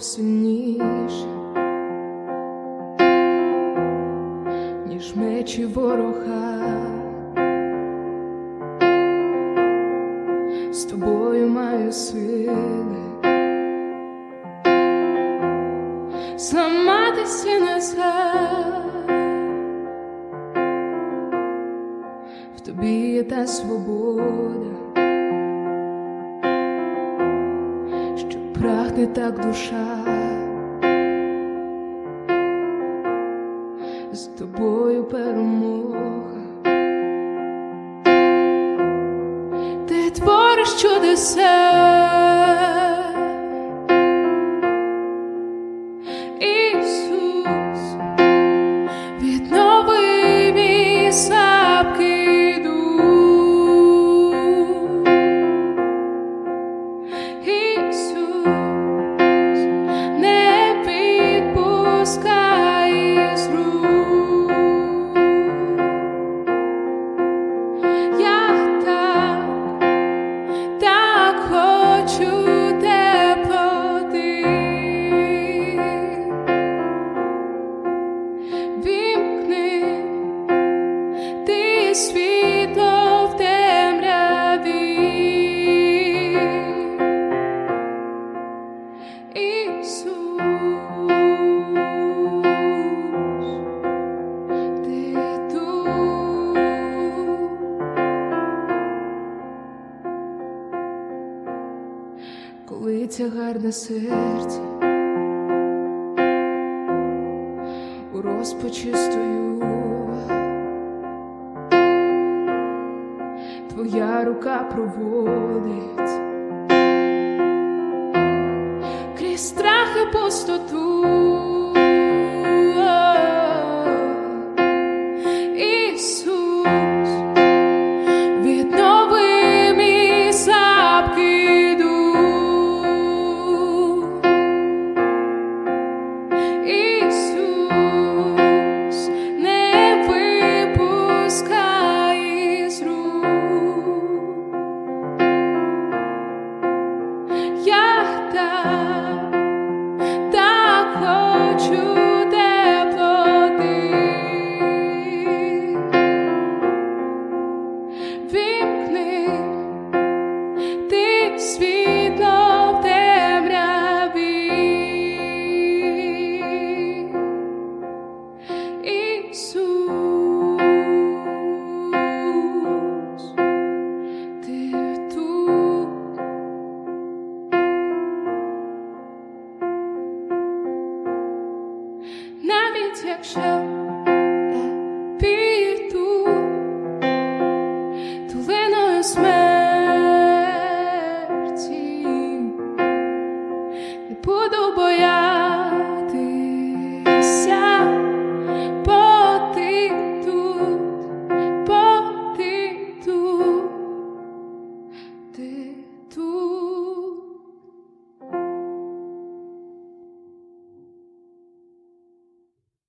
любов сильніша, ніж мечі ворога. З тобою маю сили зламатися назад. В тобі є та свобода, прагне так душа. З тобою перемога. Ти твориш чудеса. Хочу теплоти. Вімкни ти світло коли тягар на серці, у розпачі стою, твоя рука проводить. Крізь страх і пустоту. Хочу 天使。